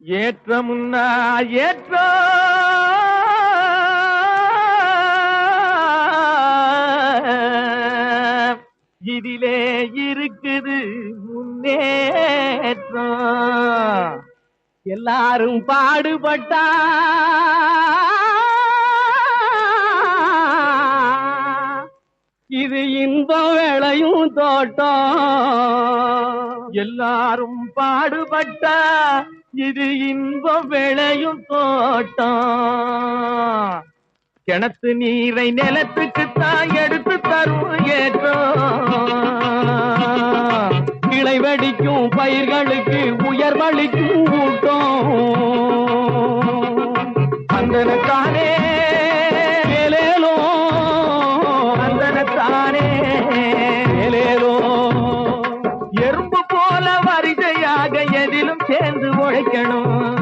ஏற்ற முன்னா ஏற்ற. இதிலே இருக்குது முன்னேற்றம். எல்லாரும் பாடுபட்டா. இது இந்த வேளையும் தோட்டம். எல்லாரும் பாடுபட்ட இது இன்ப வேளையும் தோட்டம். கிணத்து நீரை நிலத்துக்கு தான் எடுத்து தரும் எறும்பு போல வரிசையாக எதிலும் சேர்ந்து உழைக்கணும்.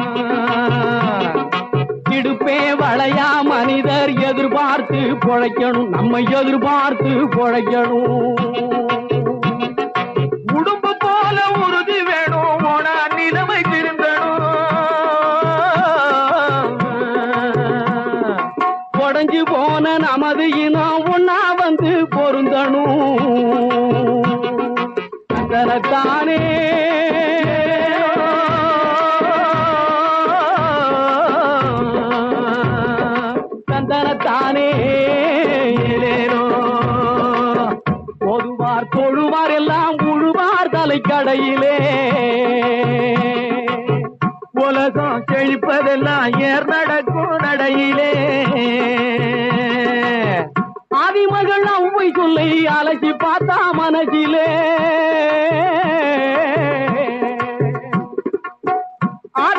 இடுப்பே வளையா மனிதர் எதிர்பார்த்து பொழைக்கணும். நம்ம எதிர்பார்த்து பொழைக்கணும். உடும்பு போல உறுதி வேணும். ஓனா நிலைமை திருந்தணும். உடஞ்சு போன நமது இனம் ஒன்னா வந்து பொருந்தணும். தனத்தானே தந்தனத்தானே ஏலேலோ. தொழுவார் எல்லாம் உழுவார் தலைக்கடையிலே. உலகம் செழிப்பதெல்லாம் ஏர் நடக்கும் நடையிலே. ஆதிமகள் அவ்வை சொல்லி அலசி பார்த்தா மனசிலே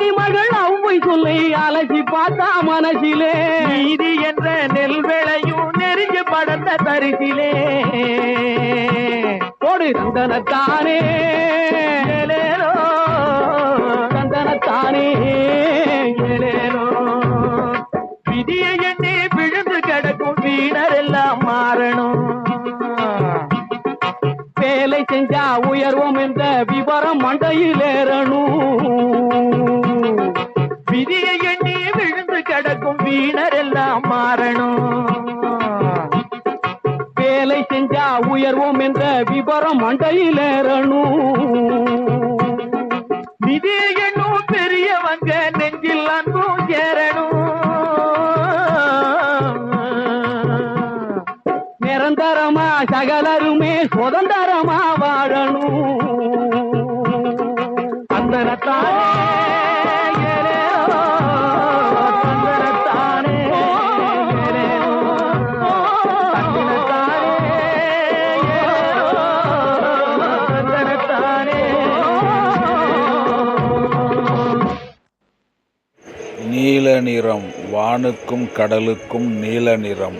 ஆதிமகள் அவ்வை சொல்லை அலசி பார்த்தா மனசிலே. நீதி என்ற நெல் விளையும் நெருங்கி படர்ந்த தரிசிலே. ஏலேலோ, தந்தனத்தானே ஏலேலோ. விதியை எண்ணி விழுந்து கிடக்கும் வீணர் எல்லாம் மாறணும். வேலை செஞ்சா உயர்வோம் என்ற விவரம் மண்டையில் ஏறணும். விதியை எண்ணி விழுந்து கிடக்கும் வீணர் எல்லாம் மாறணும். வேலை செஞ்சா உயர்வோம் என்ற விபரம் மண்டையில் ஏறணும். விதியை எண்ணும் பெரியவங்க நெஞ்சில் அன்பும் ஏறணும். நிரந்தரமா சகலருமே சுதந்திரமா வாழணும். நீல நிறம் வானுக்கும் கடலுக்கும் நீல நிறம்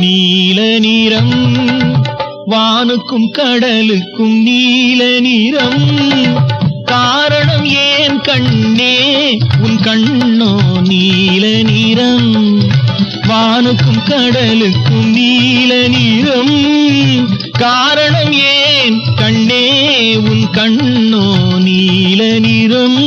நீல நிறம் வானுக்கும் கடலுக்கும் நீல நிறம் காரணம் ஏன் கண்ணே உன் கண்ணோ நீல வானுக்கும் கடலுக்கும் நீல நீளம் காரணம் ஏன்? கண்ணே உன் கண்ணோ நீல நிறம்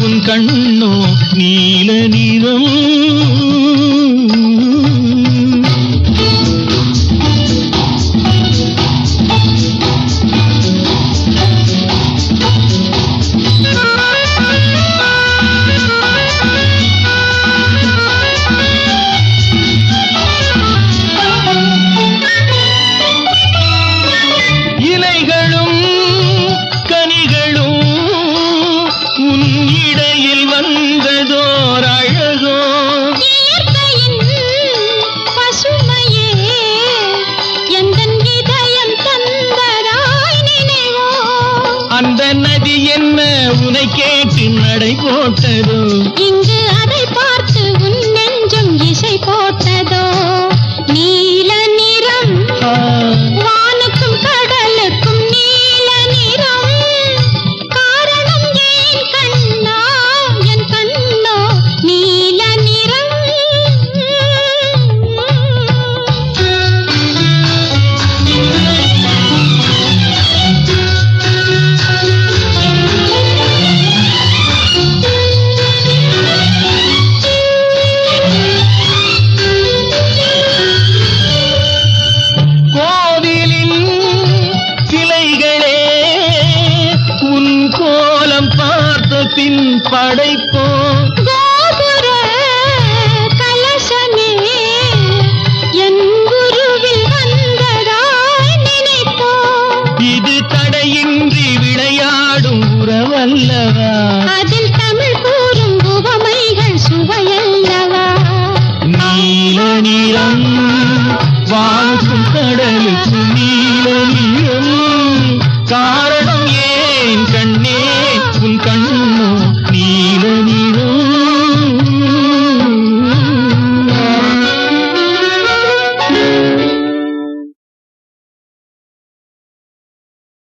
உன் கண்ணோ நீல நிறம் என்ன கேட்டு நடை போட்டதோ இங்கு படைப்போ